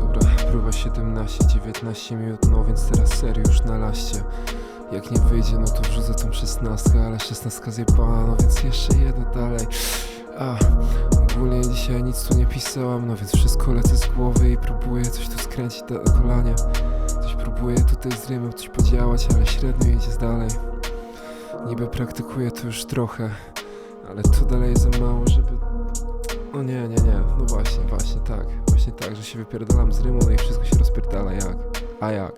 Dobra, próba 17-19 minut, no więc teraz serio już na laście. Jak nie wyjdzie, no to wrzucę tą szesnastkę, ale szesnastka zjebała, no więc jeszcze jedno dalej. A, ogólnie dzisiaj nic tu nie pisałam, no więc wszystko lecę z głowy i próbuję coś tu skręcić na kolanie. Coś próbuję tutaj z rymem coś podziałać, ale średnio idzie dalej. Niby praktykuję to już trochę, ale to dalej za mało, żeby no nie, nie, nie, no właśnie, właśnie tak, właśnie tak, że się wypierdalam z rymu, no i wszystko się rozpierdala. Jak, a jak?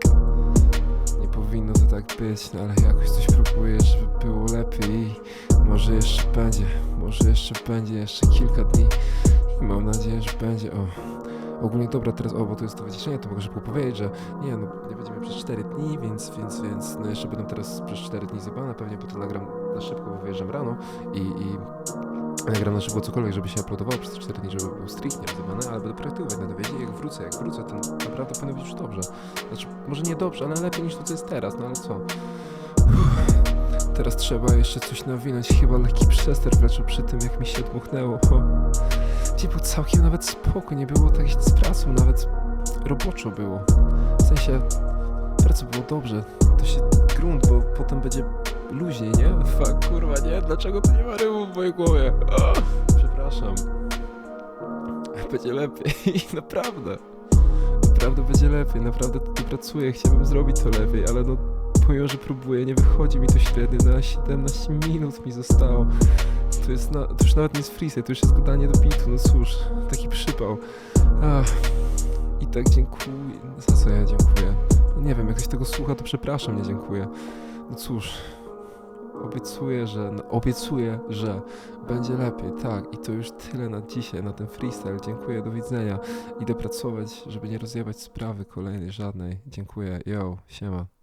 Nie powinno to tak być, no ale jakoś coś próbuję, żeby było lepiej. Może jeszcze będzie, może jeszcze będzie, jeszcze kilka dni. I mam nadzieję, że będzie, o. Ogólnie dobra, teraz, o, bo to jest to wyciszenie, to mogę szybko powiedzieć, że nie, no nie będziemy przez 4 dni, więc, więc, więc, no jeszcze będą teraz przez 4 dni zjebane, pewnie potem nagram na szybko, bo wyjeżdżam rano. I, i nagram na szybko cokolwiek, żeby się uploadowało przez 4 dni, żeby był stricte rozjebany, ale będę praktykować na dowiedzie jak wrócę, jak wrócę, to naprawdę powinno być już dobrze. Znaczy, może nie dobrze, ale lepiej niż to, co jest teraz, no ale co? Teraz trzeba jeszcze coś nawinąć, chyba lekki przester wleczę przy tym, jak mi się dmuchnęło. Ho. Gdzie był całkiem nawet spoko, nie było tak z pracą, nawet roboczo było. W sensie, praca było dobrze, to się grunt, bo potem będzie luźniej, nie? Fuck, kurwa, nie? Dlaczego to nie ma rymu w mojej głowie? O, przepraszam. Będzie lepiej, naprawdę. Naprawdę będzie lepiej, naprawdę tu pracuję, chciałbym zrobić to lepiej, ale no pomimo, że próbuję, nie wychodzi mi to średnio, na 17 minut mi zostało. To jest, na, to już nawet nie jest freestyle, to już jest gadanie do bitu, no cóż, taki przypał. Ach, I tak dziękuję, za co ja dziękuję? No nie wiem, jak ktoś tego słucha, to przepraszam, nie dziękuję. No cóż, obiecuję, że, no, obiecuję, że będzie lepiej, tak. I to już tyle na dzisiaj, na ten freestyle. Dziękuję, do widzenia. Idę pracować, żeby nie rozjebać sprawy kolejnej żadnej. Dziękuję, yo, siema.